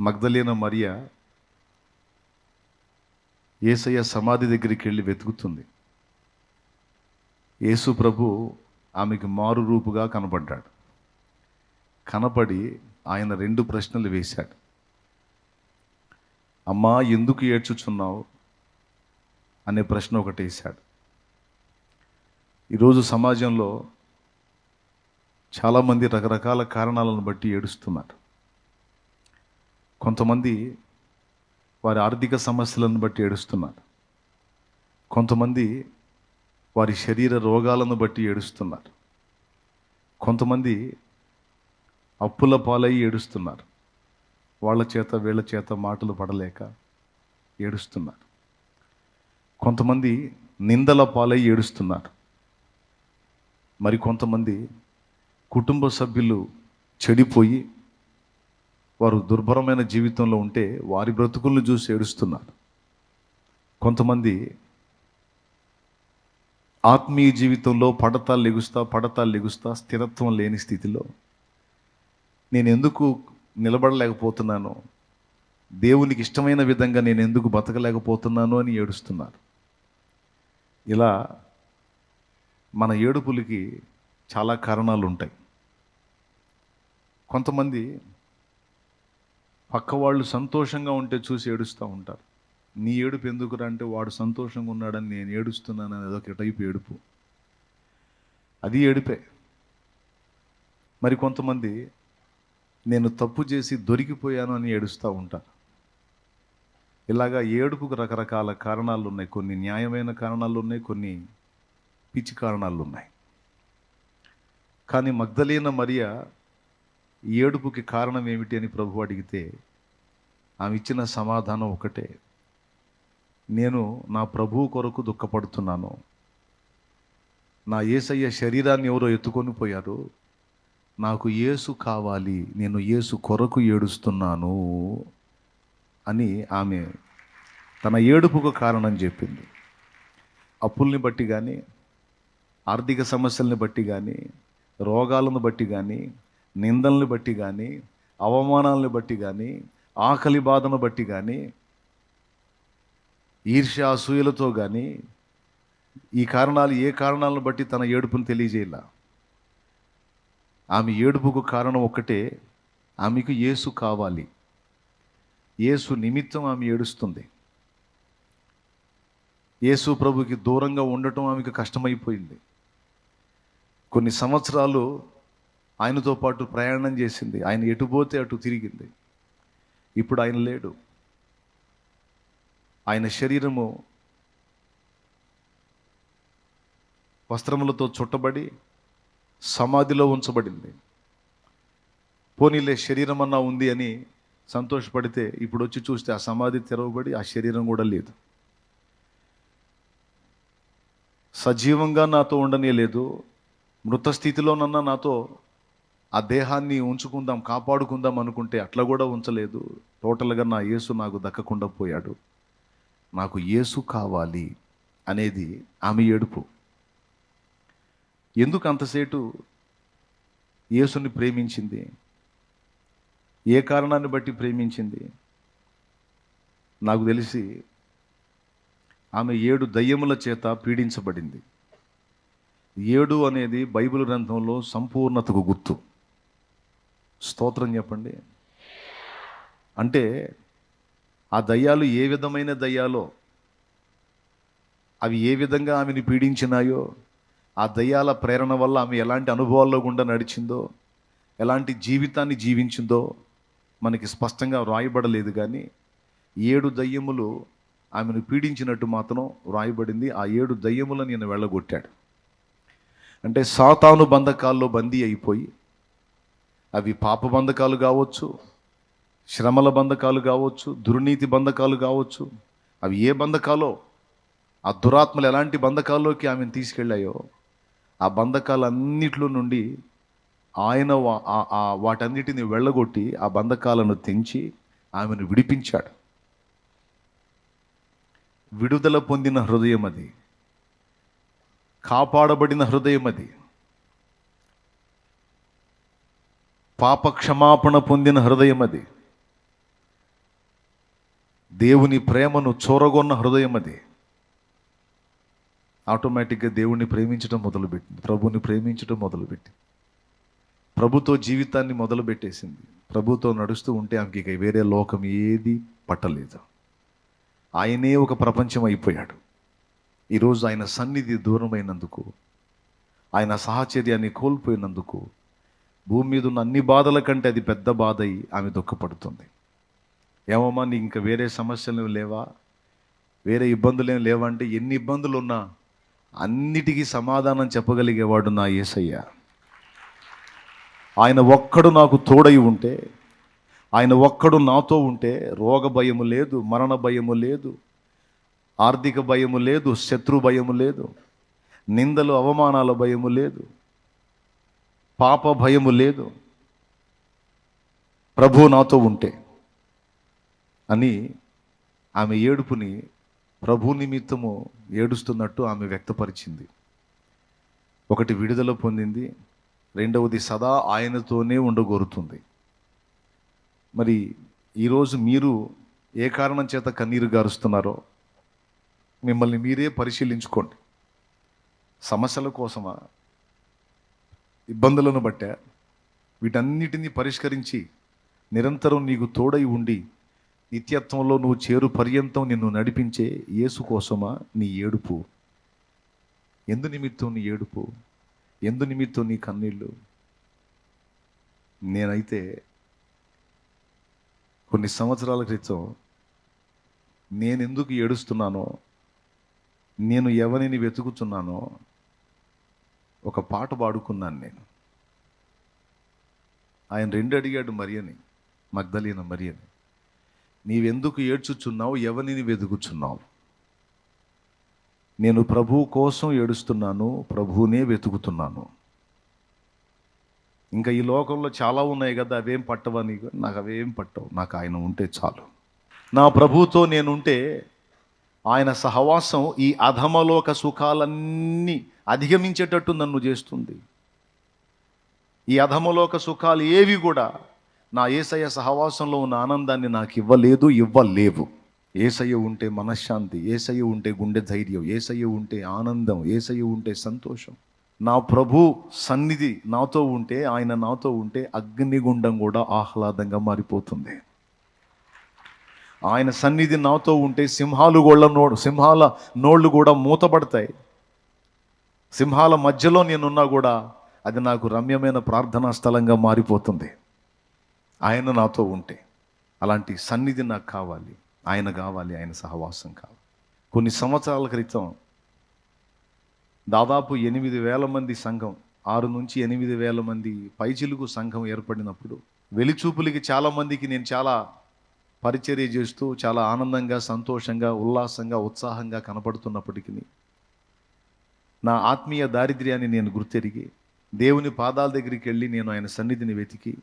Magdalene మరియ? ఏసయ్య సమాధి దగ్గరికి వెళ్ళి వెతుకుతుంది. యేసు ప్రభు ఆమెకు మారు రూపుగా కనపడ్డాడు కనపడి ఆయన రెండు ప్రశ్నలు వేశాడు. అమ్మా ఎందుకు ఏడ్చుచున్నావు? అనే ప్రశ్న ఒకటి వేశాడు. ఈరోజు సమాజంలో చాలామంది రకరకాల కారణాలను బట్టి ఏడుస్తున్నారు. కొంతమంది వారి ఆర్థిక సమస్యలను బట్టి ఏడుస్తున్నారు. కొంతమంది వారి శరీర రోగాలను బట్టి ఏడుస్తున్నారు. కొంతమంది అప్పుల పాలై ఏడుస్తున్నారు. వాళ్ళ చేత వీళ్ళ చేత మాటలు పడలేక ఏడుస్తున్నారు. కొంతమంది నిందల పాలై ఏడుస్తున్నారు. మరి కొంతమంది కుటుంబ సభ్యులు చెడిపోయి వారు దుర్భరమైన జీవితంలో ఉంటే వారి బ్రతుకులను చూసి ఏడుస్తున్నారు. కొంతమంది ఆత్మీయ జీవితంలో పడతాలు లెగుస్తా పడతాలు లెగుస్తా స్థిరత్వం లేని స్థితిలో నేను ఎందుకు నిలబడలేకపోతున్నాను దేవునికి ఇష్టమైన విధంగా నేను ఎందుకు బతకలేకపోతున్నాను అని ఏడుస్తున్నారు. ఇలా మన ఏడుపులకి చాలా కారణాలు ఉంటాయి కొంతమంది పక్క వాళ్ళు సంతోషంగా ఉంటే చూసి ఏడుస్తూ ఉంటారు. నీ ఏడుపు ఎందుకురా అంటే వాడు సంతోషంగా ఉన్నాడని నేను ఏడుస్తున్నాను అనేది ఒక టైపు ఏడుపు. అది ఏడుపే. మరి కొంతమంది నేను తప్పు చేసి దొరికిపోయాను అని ఏడుస్తూ ఉంటారు. ఇలాగా ఏడుపుకు రకరకాల కారణాలు ఉన్నాయి కొన్ని న్యాయమైన కారణాలు ఉన్నాయి కొన్ని పిచ్చి కారణాలు ఉన్నాయి కానీ మగ్ధలీన మరియా ఈ ఏడుపుకి కారణం ఏమిటి అని ప్రభు అడిగితే ఆమె ఇచ్చిన సమాధానం ఒకటే. నేను నా ప్రభువు కొరకు దుఃఖపడుతున్నాను. నా ఏసయ్య శరీరాన్ని ఎవరో ఎత్తుకొని పోయారు. నాకు ఏసు కావాలి నేను ఏసు కొరకు ఏడుస్తున్నాను అని ఆమె తన ఏడుపుకు కారణం చెప్పింది. అప్పుల్ని బట్టి కానీ ఆర్థిక సమస్యల్ని బట్టి కానీ రోగాలను బట్టి కానీ నిందల్ని బట్టి కానీ అవమానాలను బట్టి కానీ ఆకలి బాధను బట్టి కానీ ఈర్ష్య అసూయలతో కానీ ఈ కారణాలు ఏ కారణాలను బట్టి తన ఏడుపును తెలియజేయాల? ఆమె ఏడుపుకు కారణం ఒక్కటే ఆమెకు యేసు కావాలి. యేసు నిమిత్తం ఆమె ఏడుస్తుంది. యేసు ప్రభుకి దూరంగా ఉండటం ఆమెకు కష్టమైపోయింది. కొన్ని సంవత్సరాలు ఆయనతో పాటు ప్రయాణం చేసింది. ఆయన ఎటు పోతే అటు తిరిగింది. ఇప్పుడు ఆయన లేడు. ఆయన శరీరము వస్త్రములతో చుట్టబడి సమాధిలో ఉంచబడింది. పోనీలే శరీరం అన్నా ఉంది అని సంతోషపడితే ఇప్పుడు వచ్చి చూస్తే ఆ సమాధి తెరవబడి ఆ శరీరం కూడా లేదు. సజీవంగా నాతో ఉండనే లేదు. మృత స్థితిలోనన్నా నాతో ఆ దేహాన్ని ఉంచుకుందాం కాపాడుకుందాం అనుకుంటే అట్లా కూడా ఉంచలేదు. టోటల్గా నా యేసు నాకు దక్కకుండా పోయాడు. నాకు యేసు కావాలి అనేది ఆమె ఏడుపు. ఎందుకు అంతసేటు యేసుని ప్రేమించింది? ఏ కారణాన్ని బట్టి ప్రేమించింది? నాకు తెలిసి ఆమె ఏడు దయ్యముల చేత పీడించబడింది. ఏడు అనేది బైబిల్ గ్రంథంలో సంపూర్ణతకు గుర్తు. స్తోత్రం చెప్పండి. అంటే ఆ దయ్యాలు ఏ విధమైన దయ్యాలో అవి ఏ విధంగా ఆమెను పీడించినాయో ఆ దయ్యాల ప్రేరణ వల్ల ఆమె ఎలాంటి అనుభవాల్లో గుండా నడిచిందో ఎలాంటి జీవితాన్ని జీవించిందో మనకి స్పష్టంగా వ్రాయబడలేదు కానీ ఏడు దయ్యములు ఆమెను పీడించినట్టు మాత్రం వ్రాయబడింది. ఆ ఏడు దయ్యములను నేను వెళ్ళగొట్టాడు. అంటే సాతాను బంధకాల్లో బందీ అయిపోయి అవి పాప బంధకాలు కావచ్చు శ్రమల బంధకాలు కావచ్చు దుర్నీతి బంధకాలు కావచ్చు. అవి ఏ బంధకాలో? ఆ దురాత్మలు ఎలాంటి బంధకాల్లోకి ఆమెను తీసుకెళ్ళాయో? ఆ బంధకాలన్నిట్లో నుండి ఆయన వా- వాటన్నిటిని వెళ్ళగొట్టి ఆ బంధకాలను తెంచి ఆమెను విడిపించాడు. విడుదల పొందిన హృదయం అది. కాపాడబడిన హృదయం అది. పాప క్షమాపణ పొందిన హృదయం అది. దేవుని ప్రేమను చూరగొన్న హృదయం అది. ఆటోమేటిక్గా దేవుణ్ణి ప్రేమించడం మొదలుపెట్టింది. ప్రభుని ప్రేమించడం మొదలుపెట్టింది. ప్రభుతో జీవితాన్ని మొదలుపెట్టేసింది. ప్రభుతో నడుస్తూ ఉంటే ఆమెకి ఇక వేరే లోకం ఏది పట్టలేదు. ఆయనే ఒక ప్రపంచం అయిపోయాడు. ఈరోజు ఆయన సన్నిధి దూరమైనందుకు ఆయన సాహచర్యాన్ని కోల్పోయినందుకు భూమి మీద ఉన్న అన్ని బాధల కంటే అది పెద్ద బాధ అయి ఆమె దుఃఖపడుతుంది. ఏమమ్మా నీకు ఇంకా వేరే సమస్యలు లేవా? వేరే ఇబ్బందులు ఏం లేవా అంటే ఎన్ని ఇబ్బందులు ఉన్నా అన్నిటికీ సమాధానం చెప్పగలిగేవాడు నా యేసయ్య ఆయన ఒక్కడు నాకు తోడై ఉంటే ఆయన ఒక్కడు నాతో ఉంటే రోగ భయము లేదు మరణ భయము లేదు ఆర్థిక భయము లేదు శత్రు భయము లేదు నిందలు అవమానాల భయము లేదు. పాప భయము లేదు. ప్రభు నాతో ఉంటే అని ఆమె ఏడుపుని ప్రభు నిమిత్తము ఏడుస్తున్నట్టు ఆమె వ్యక్తపరిచింది. ఒకటి విడుదల పొందింది. రెండవది సదా ఆయనతోనే ఉండగోరుతుంది. మరి ఈరోజు మీరు ఏ కారణం చేత కన్నీరు గారుస్తున్నారో మిమ్మల్ని మీరే పరిశీలించుకోండి. సమస్యల కోసమా? ఇబ్బందులను బట్టే వీటన్నిటినీ పరిష్కరించి నిరంతరం నీకు తోడై ఉండి నిత్యత్వంలో నువ్వు చేరు పర్యంతం నిన్ను నడిపించే యేసు కోసమా నీ ఏడుపు? ఎందు నిమిత్తం నీ ఏడుపు? ఎందు నిమిత్తం నీ కన్నీళ్ళు? నేనైతే కొన్ని సంవత్సరాల క్రితం నేను ఎందుకు ఏడుస్తున్నానో నేను ఎవరిని వెతుకుతున్నానో ఒక పాట పాడుకున్నాను నేను. ఆయన రెండు అడిగాడు మరియని మగ్ధలీన మరియని నీవెందుకు ఏడ్చుచున్నావు? ఎవరిని వెతుకుచున్నావు? నేను ప్రభువు కోసం ఏడుస్తున్నాను ప్రభువునే వెతుకుతున్నాను. ఇంకా ఈ లోకంలో చాలా ఉన్నాయి కదా అవేం పట్టవని నాకు? అవేం పట్టవు. నాకు ఆయన ఉంటే చాలు. నా ప్రభువుతో నేనుంటే ఆయన సహవాసం ఈ అధమలోక సుఖాలన్నీ అధిగమించేటట్టు నన్ను చేస్తుంది. ఈ అధమలోక సుఖాలు ఏవి కూడా నా ఏసయ్య సహవాసంలో ఉన్న ఆనందాన్ని నాకు ఇవ్వలేదు ఇవ్వలేవు. ఏసయ్య ఉంటే మనశ్శాంతి ఏసయ్య ఉంటే గుండె ధైర్యం ఏసయ్య ఉంటే ఆనందం ఏసయ్య ఉంటే సంతోషం. నా ప్రభు సన్నిధి నాతో ఉంటే ఆయన నాతో ఉంటే అగ్నిగుండం కూడా ఆహ్లాదంగా మారిపోతుంది. ఆయన సన్నిధి నాతో ఉంటే సింహాలు గోళ్ళ నోడు సింహాల నోళ్ళు కూడా మూతపడతాయి. సింహాల మధ్యలో నేనున్నా కూడా అది నాకు రమ్యమైన ప్రార్థనా స్థలంగా మారిపోతుంది. ఆయన నాతో ఉంటే అలాంటి సన్నిధి నాకు కావాలి. ఆయన కావాలి ఆయన సహవాసం కావాలి. కొన్ని సంవత్సరాల క్రితం దాదాపు ఎనిమిది వేల మంది సంఘం ఆరు నుంచి ఎనిమిది వేల మంది పైచిలుగు సంఘం ఏర్పడినప్పుడు వెలిచూపులకి చాలా మందికి నేను చాలా పరిచర్య చేస్తూ చాలా ఆనందంగా సంతోషంగా ఉల్లాసంగా ఉత్సాహంగా కనపడుతున్నప్పటికీ నా ఆత్మీయ దారిద్ర్యాన్ని నేను గుర్తెరిగి దేవుని పాదాల దగ్గరికి వెళ్ళి నేను ఆయన సన్నిధిని వెతికి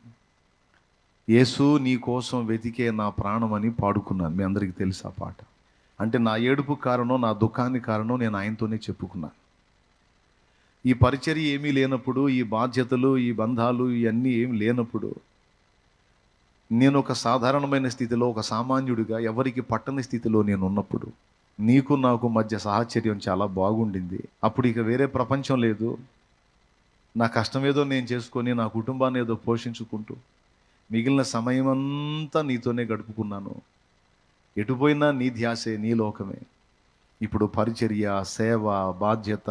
యేసు నీ కోసం వెతికే నా ప్రాణం అని పాడుకున్నాను. మీ అందరికీ తెలుసు ఆ పాట. అంటే నా ఏడుపు కారణం నా దుఃఖానికి కారణం నేను ఆయనతోనే చెప్పుకున్నాను. ఈ పరిచర్య ఏమీ లేనప్పుడు ఈ బాధ్యతలు ఈ బంధాలు ఇవన్నీ ఏమి లేనప్పుడు నేను ఒక సాధారణమైన స్థితిలో ఒక సామాన్యుడిగా ఎవరికి పట్టని స్థితిలో నేను ఉన్నప్పుడు నీకు నాకు మధ్య సాహచర్యం చాలా బాగుండింది. అప్పుడు ఇక వేరే ప్రపంచం లేదు. నా కష్టం ఏదో నేను చేసుకొని నా కుటుంబాన్ని ఏదో పోషించుకుంటూ మిగిలిన సమయం అంతా నీతోనే గడుపుకున్నాను. ఎటుపోయినా నీ ధ్యాసే నీ లోకమే. ఇప్పుడు పరిచర్య సేవ బాధ్యత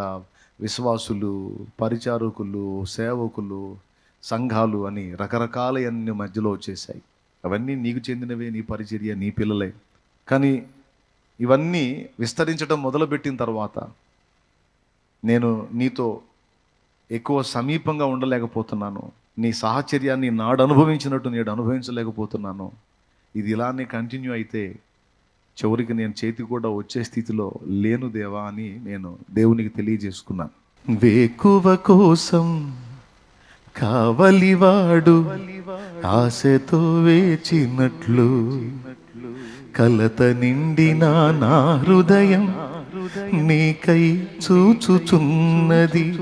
విశ్వాసులు పరిచారకులు సేవకులు సంఘాలు అని రకరకాలయన్ని మధ్యలో వచ్చేసాయి అవన్నీ నీకు చెందినవే నీ పరిచర్య నీ పిల్లలే. కానీ ఇవన్నీ విస్తరించడం మొదలుపెట్టిన తర్వాత నేను నీతో ఎక్కువ సమీపంగా ఉండలేకపోతున్నాను. నీ సాహచర్యాన్ని నాడు అనుభవించినట్టు నేడు అనుభవించలేకపోతున్నాను. ఇది ఇలానే కంటిన్యూ అయితే చివరికి నేను చేతి కూడా వచ్చే స్థితిలో లేను దేవా అని నేను దేవునికి తెలియజేసుకున్నాను. వేకువ కోసం కావలివాడు ఆశతో వేచినట్లు కలత నిండిన నా హృదయం నీకై చూచుచున్నది.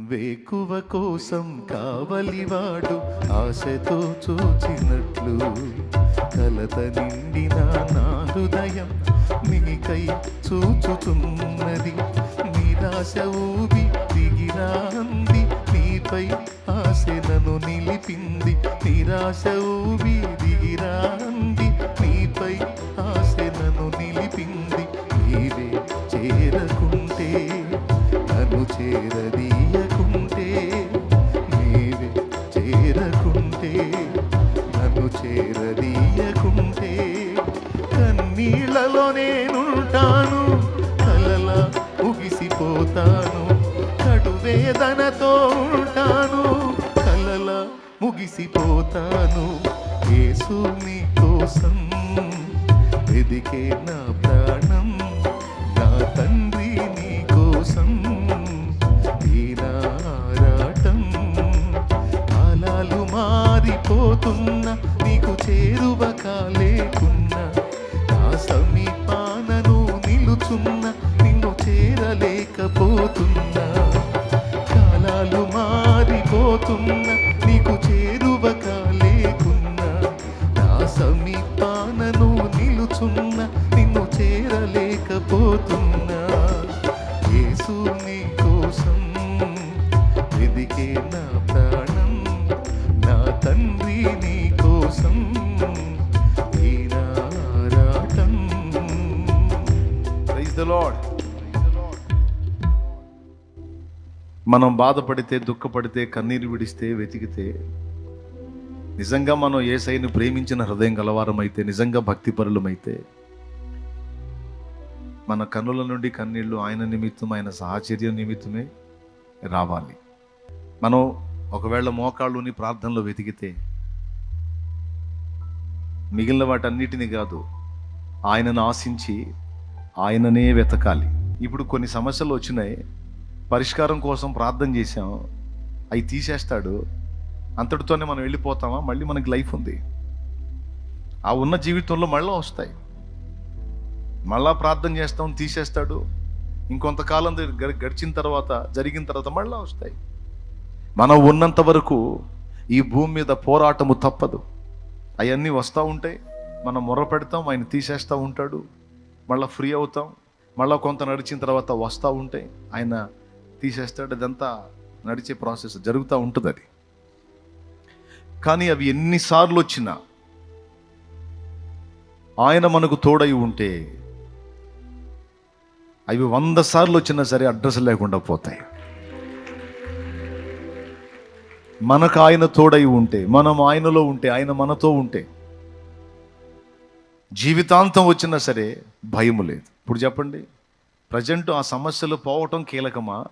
వేకువ కోసం కావలివాడు ఆశతో చూచినట్లు కలత నిండిన నా హృదయం నీకై చూచుచున్నది. నిరాశ ఊబి దిగిరా నీపై ఆశనను నిలిపింది నిరాశ ఊబి దిగిరాంది నీపై మారిపోతున్నా నీకు చేరువ లేకున్నా నా సమీపానను నిలుచున్న నిన్ను చేరలేకపోతున్నా. కాలాలు మారిపోతున్నా మనం బాధపడితే దుఃఖపడితే కన్నీరు విడిస్తే వెతికితే నిజంగా మనం ఏసైను ప్రేమించిన హృదయం గలవారమైతే నిజంగా భక్తిపరులమైతే మన కన్నుల నుండి కన్నీళ్ళు ఆయన నిమిత్తం ఆయన సాహచర్యం నిమిత్తమే రావాలి. మనం ఒకవేళ మోకాళ్ళుని ప్రార్థనలో వెతికితే మిగిలిన వాటన్నిటిని కాదు ఆయనను ఆశించి ఆయననే వెతకాలి. ఇప్పుడు కొన్ని సమస్యలు వచ్చినాయి. పరిష్కారం కోసం ప్రార్థన చేసాం అవి తీసేస్తాడు. అంతటితోనే మనం వెళ్ళిపోతామా? మళ్ళీ మనకి లైఫ్ ఉంది. ఆ ఉన్న జీవితంలో మళ్ళీ వస్తాయి. మళ్ళా ప్రార్థన చేస్తాం తీసేస్తాడు. ఇంకొంతకాలం గ- గడిచిన తర్వాత జరిగిన తర్వాత మళ్ళా వస్తాయి. మనం ఉన్నంత వరకు ఈ భూమి మీద పోరాటము తప్పదు. అవన్నీ వస్తూ ఉంటాయి. మనం మొర్ర పెడతాం ఆయన తీసేస్తూ ఉంటాడు. మళ్ళీ ఫ్రీ అవుతాం. మళ్ళీ కొంత నడిచిన తర్వాత వస్తూ ఉంటాయి. ఆయన తీసేస్తాడు. అదంతా నడిచే ప్రాసెస్ జరుగుతూ ఉంటుంది అది. కానీ అవి ఎన్నిసార్లు వచ్చినా ఆయన మనకు తోడై ఉంటే అవి వంద సార్లు వచ్చినా సరే అడ్రస్ లేకుండా పోతాయి. మనకు ఆయన తోడై ఉంటే మనం ఆయనలో ఉంటే ఆయన మనతో ఉంటే జీవితాంతం వచ్చినా సరే భయము లేదు. ఇప్పుడు చెప్పండి. ప్రజెంట్ ఆ సమస్యలు పోవటం కీలకమా?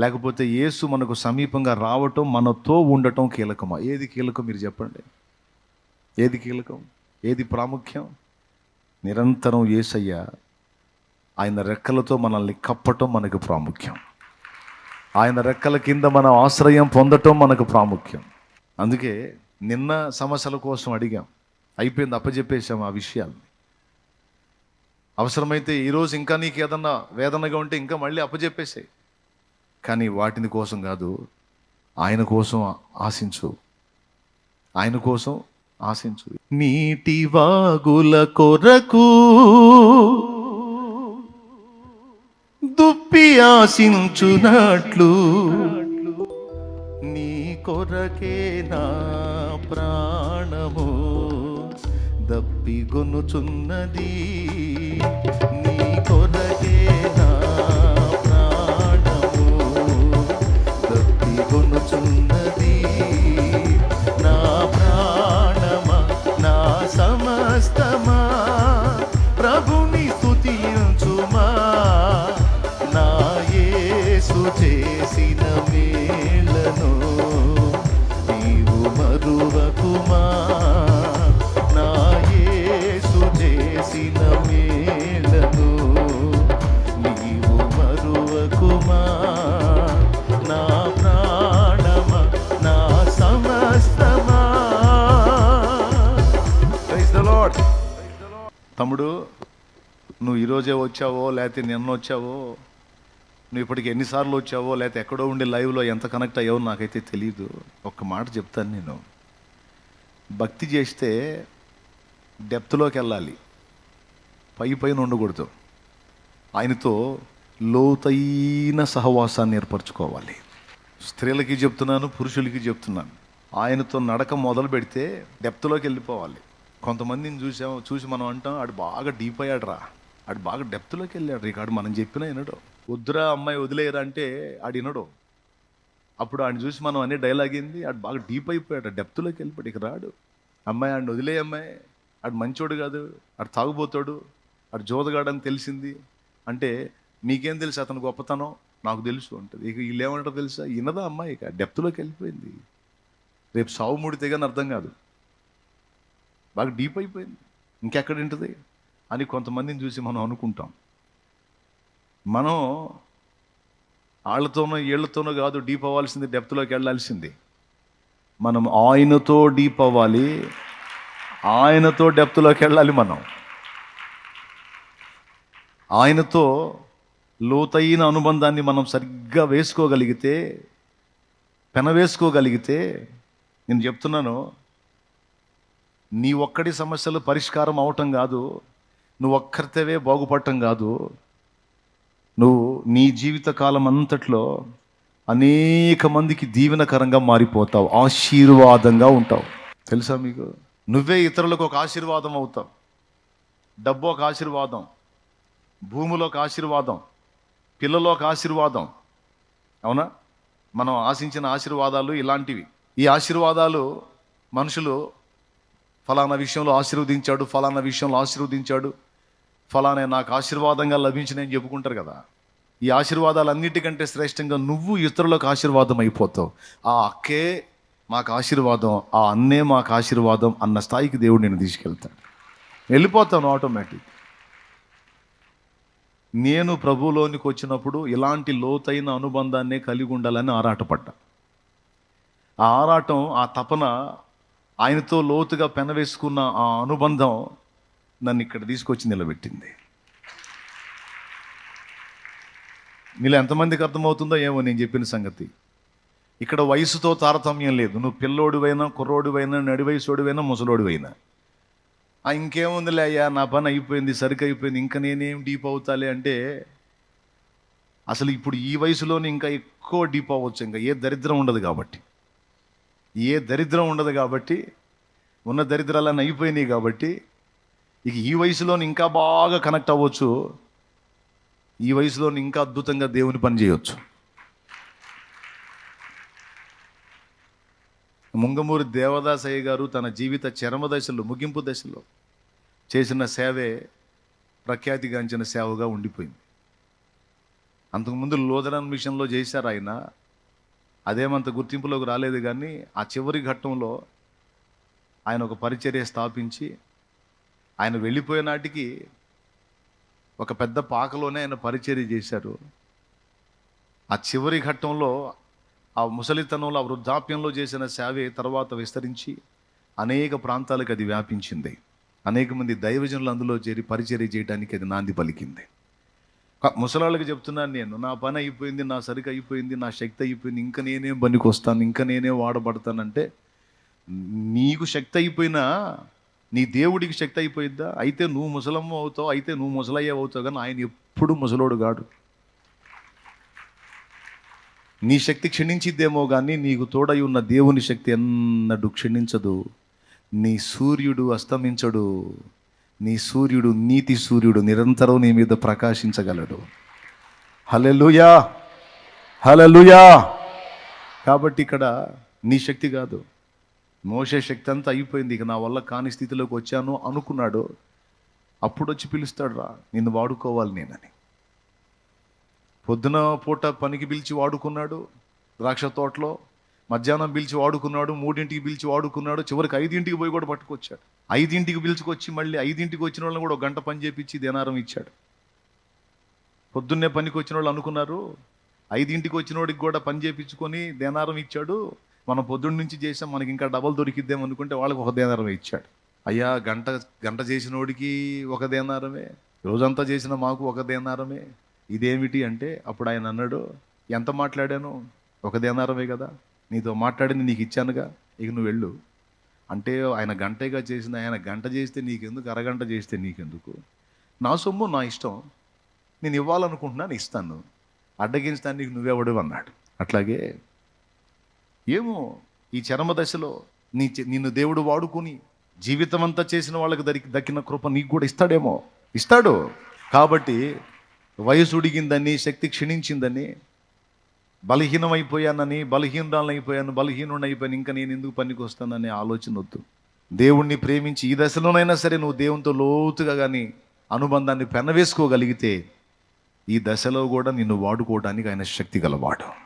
లేకపోతే యేసు మనకు సమీపంగా రావటం మనతో ఉండటం కీలకమా? ఏది కీలకం మీరు చెప్పండి. ఏది కీలకం? ఏది ప్రాముఖ్యం? నిరంతరం యేసయ్య ఆయన రెక్కలతో మనల్ని కప్పటం మనకు ప్రాముఖ్యం. ఆయన రెక్కల కింద మనం ఆశ్రయం పొందటం మనకు ప్రాముఖ్యం. అందుకే నిన్న సమస్యల కోసం అడిగాం. అయిపోయింది అప్పచెప్పేశాం ఆ విషయాలు అవసరమైతే ఈరోజు ఇంకా నీకు ఏదన్నా వేదనగా ఉంటే ఇంకా మళ్ళీ అప్పచెప్పేసాయి కానీ వాటిని కోసం కాదు ఆయన కోసం ఆశించు. ఆయన కోసం ఆశించు. నీటి వాగుల కొరకు దుప్పి ఆశించునట్లు నీ కొరకే నా ప్రాణము. దప్పిగొనుచున్నది. నీ కొరకే నా ప్రాణము దప్పిగొనుచున్నది. ఇప్పుడు నువ్వు ఈరోజే వచ్చావో లేకపోతే నిన్న వచ్చావో నువ్వు ఇప్పటికి ఎన్నిసార్లు వచ్చావో లేకపోతే ఎక్కడో ఉండి లైవ్లో ఎంత కనెక్ట్ అయ్యావో నాకైతే తెలియదు ఒక్క మాట చెప్తాను నేను. భక్తి చేస్తే డెప్త్లోకి వెళ్ళాలి. పై పైన ఉండకూడదు. ఆయనతో లోతైన సహవాసాన్ని ఏర్పరచుకోవాలి. స్త్రీలకి చెప్తున్నాను పురుషులకి చెప్తున్నాను. ఆయనతో నడక మొదలు పెడితే డెప్త్లోకి వెళ్ళిపోవాలి. కొంతమందిని చూసాము చూసి మనం అంటాం ఆడు బాగా డీప్ అయ్యాడు రా ఆడు బాగా డెప్త్లోకి వెళ్ళాడు రికార్డు మనం చెప్పినా వినడు. వద్దురా అమ్మాయి వదిలేయరా అంటే ఆడు వినడు. అప్పుడు ఆయన చూసి మనం అనే డైలాగ్ ఏంది ఆడు బాగా డీప్ అయిపోయాడు డెప్త్లోకి వెళ్ళిపోయాడు ఇక రాడు. అమ్మాయి ఆడిని వదిలే అమ్మాయి. ఆడు మంచోడు కాదు ఆడు తాగుబోతాడు ఆడు జోదగాడని తెలిసింది. అంటే మీకేం తెలుసు అతను గొప్పతనం? నాకు తెలుసు ఉంటుంది ఇక వీళ్ళు ఏమంటారు తెలుసా? వినదా అమ్మాయి ఇక? డెప్త్లోకి వెళ్ళిపోయింది. రేపు సావు ముడితే కానీ అర్థం కాదు. బాగా డీప్ అయిపోయింది. ఇంకెక్కడ ఉంటుంది అని కొంతమందిని చూసి మనం అనుకుంటాం. మనం వాళ్ళతోనో వీళ్ళతోనో కాదు డీప్ అవ్వాల్సింది డెప్త్లోకి వెళ్ళాల్సింది. మనం ఆయనతో డీప్ అవ్వాలి ఆయనతో డెప్త్లోకి వెళ్ళాలి మనం. ఆయనతో లోతైన అనుబంధాన్ని మనం సరిగ్గా వేసుకోగలిగితే పెన వేసుకోగలిగితే నేను చెప్తున్నాను నీ ఒక్కడి సమస్యలు పరిష్కారం అవటం కాదు నువ్వు ఒక్కరితేవే బాగుపడటం కాదు. నువ్వు నీ జీవిత కాలం అంతట్లో అనేక మందికి దీవెనకరంగా మారిపోతావు ఆశీర్వాదంగా ఉంటావు. తెలుసా మీకు? నువ్వే ఇతరులకు ఒక ఆశీర్వాదం అవుతావు. డబ్బు ఒక ఆశీర్వాదం భూమిలో ఒక ఆశీర్వాదం పిల్లలో ఒక ఆశీర్వాదం. అవునా? మనం ఆశించిన ఆశీర్వాదాలు ఇలాంటివి. ఈ ఆశీర్వాదాలు మనుషులు ఫలానా విషయంలో ఆశీర్వదించాడు ఫలానా విషయంలో ఆశీర్వదించాడు. ఫలానా నాకు ఆశీర్వాదంగా లభించినాయని చెప్పుకుంటారు కదా. ఈ ఆశీర్వాదాలన్నిటికంటే శ్రేష్టంగా నువ్వు ఇతరులకు ఆశీర్వాదం అయిపోతావు. ఆ అక్కే మాకు ఆశీర్వాదం ఆ అన్నే మాకు ఆశీర్వాదం అన్న స్థాయికి దేవుడు నేను తీసుకెళ్తాడు. వెళ్ళిపోతాను ఆటోమేటిక్ నేను ప్రభువులోనికి వచ్చినప్పుడు ఇలాంటి లోతైన అనుబంధాన్నే కలిగి ఉండాలని ఆరాటపడ్డా. ఆ ఆరాటం ఆ తపన ఆయనతో లోతుగా పెనవేసుకున్న ఆ అనుబంధం నన్ను ఇక్కడ తీసుకొచ్చి నిలబెట్టింది. నీళ్ళు ఎంతమందికి అర్థమవుతుందో ఏమో నేను చెప్పిన సంగతి. ఇక్కడ వయసుతో తారతమ్యం లేదు. నువ్వు పిల్లోడివైనా కుర్రోడివైనా నడివయసోడివైనా ముసలోడివైనా. ఆ ఇంకేముందిలే అయ్యా నా పని అయిపోయింది సరికి అయిపోయింది ఇంకా నేనేం డీప్ అవుతాలే అంటే అసలు ఇప్పుడు ఈ వయసులోనే ఇంకా ఎక్కువ డీప్ అవ్వచ్చు ఇంకా ఏ దరిద్రం ఉండదు కాబట్టి. ఏ దరిద్రం ఉండదు కాబట్టి ఉన్న దరిద్రాలన్నీ అయిపోయినాయి కాబట్టి ఇక ఈ వయసులోని ఇంకా బాగా కనెక్ట్ అవ్వచ్చు. ఈ వయసులోని ఇంకా అద్భుతంగా దేవుని పని చేయవచ్చు ముంగమూరి దేవదాసయ్య గారు తన జీవిత చరమ దశలో ముగింపు దశలో చేసిన సేవే ప్రఖ్యాతిగాంచిన సేవగా ఉండిపోయింది. అంతకుముందు లోదరన్ మిషన్లో చేశారు ఆయన. అదేమంత గుర్తింపులోకి రాలేదు కానీ ఆ చివరి ఘట్టంలో ఆయన ఒక పరిచర్య స్థాపించి ఆయన వెళ్ళిపోయే నాటికి ఒక పెద్ద పాకలోనే ఆయన పరిచర్య చేశారు. ఆ చివరి ఘట్టంలో ఆ ముసలితనంలో ఆ వృద్ధాప్యంలో చేసిన సేవే తర్వాత విస్తరించి అనేక ప్రాంతాలకు అది వ్యాపించింది. అనేక మంది దైవజనులు అందులో చేరి పరిచర్య చేయడానికి అది నాంది పలికింది. ముసలాళ్ళకి చెప్తున్నాను నేను. నా పని అయిపోయింది నా సరికి అయిపోయింది నా శక్తి అయిపోయింది ఇంకా నేనేం పనికి వస్తాను ఇంకా నేనే వాడబడతానంటే నీకు శక్తి అయిపోయినా నీ దేవుడికి శక్తి అయిపోయిద్దా? అయితే నువ్వు ముసలమ్మ అవుతావు అయితే నువ్వు ముసలయ్యే అవుతావు కానీ ఆయన ఎప్పుడు ముసలోడు గాడు నీ శక్తి క్షీణించిద్దేమో కానీ నీకు తోడై ఉన్న దేవుని శక్తి ఎన్నడూ క్షీణించదు. నీ సూర్యుడు అస్తమించడు. నీ సూర్యుడు నీతి సూర్యుడు నిరంతరం నీ మీద ప్రకాశించగలడు. హలెలుయా హలలుయా కాబట్టి ఇక్కడ నీ శక్తి కాదు. మోసే శక్తి అంతా అయిపోయింది. ఇక నా వల్ల కాని స్థితిలోకి వచ్చాను అనుకున్నాడు. అప్పుడు వచ్చి పిలుస్తాడు రా నిన్ను వాడుకోవాలి నేనని. పొద్దున పూట పనికి పిలిచి వాడుకున్నాడు ద్రాక్ష తోటలో. మధ్యాహ్నం పిలిచి వాడుకున్నాడు మూడింటికి పిలిచి వాడుకున్నాడు చివరికి ఐదింటికి పోయి కూడా పట్టుకొచ్చాడు. ఐదింటికి పిలుచుకొచ్చి మళ్ళీ ఐదింటికి వచ్చిన వాళ్ళని కూడా ఒక గంట పని చేపించి దేనారం ఇచ్చాడు. పొద్దున్నే పనికి వచ్చిన వాళ్ళు అనుకున్నారు ఐదింటికి వచ్చిన వాడికి కూడా పని చేపించుకొని దేనారం ఇచ్చాడు. మనం పొద్దున్న నుంచి చేసాం మనకి ఇంకా డబల్ దొరికిద్దాం అనుకుంటే వాళ్ళకి ఒక దేనారం ఇచ్చాడు. అయ్యా గంట గంట చేసిన వాడికి ఒక దేనారమే రోజంతా చేసిన మాకు ఒక దేనారమే ఇదేమిటి అంటే అప్పుడు ఆయన అన్నాడు ఎంత మాట్లాడాను? ఒక దేనారమే కదా. నీతో మాట్లాడింది నీకు ఇచ్చానుగా ఇక నువ్వు వెళ్ళు. అంటే ఆయన గంటగా చేసిన ఆయన గంట చేస్తే నీకెందుకు అరగంట చేస్తే నీకెందుకు? నా సొమ్ము నా ఇష్టం. నేను ఇవ్వాలనుకుంటున్నాను ఇస్తాను. అడ్డగించడానికి నువ్వెవడు అన్నాడు. అట్లాగే ఏమో ఈ చరమ దశలో నీ నిన్ను దేవుడు వాడుకుని జీవితం అంతా చేసిన వాళ్ళకి దరికి దక్కిన కృప నీకు కూడా ఇస్తాడేమో. ఇస్తాడు. కాబట్టి వయసు ఉడిగిందని శక్తి క్షీణించిందని బలహీనమైపోయానని బలహీనరాలైపోయాను బలహీనుడు అయిపోయాను ఇంకా నేను ఎందుకు పనికి వస్తాననే ఆలోచన వద్దు. దేవుణ్ణి ప్రేమించి ఈ దశలోనైనా సరే నువ్వు దేవునితో లోతుగా కానీ అనుబంధాన్ని పెనవేసుకోగలిగితే ఈ దశలో కూడా నిన్ను వాడుకోవడానికి ఆయన శక్తి గలవాడు.